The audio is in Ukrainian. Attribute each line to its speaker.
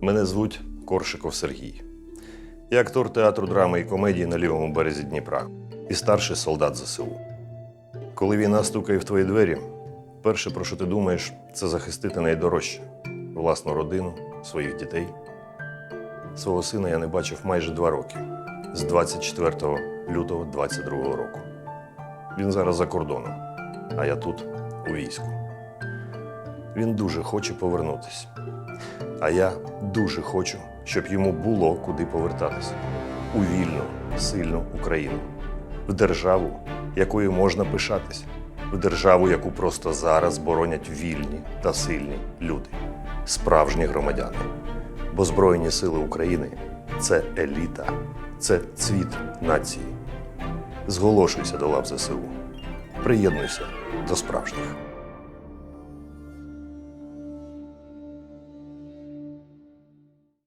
Speaker 1: Мене звуть Коршиков Сергій. Я актор театру драми і комедії на лівому березі Дніпра і старший солдат ЗСУ. Коли війна стукає в твої двері, перше, про що ти думаєш, це захистити найдорожче власну родину, своїх дітей. Свого сина я не бачив майже два роки з 24 лютого 22 року. Він зараз за кордоном, а я тут у війську. Він дуже хоче повернутися. А я дуже хочу, щоб йому було куди повертатися у вільну, сильну Україну, в державу, якою можна пишатись, в державу, яку просто зараз боронять вільні та сильні люди, справжні громадяни. Бо Збройні сили України це еліта, це цвіт нації. Зголошуйся до лав ЗСУ. Приєднуйся до справжніх.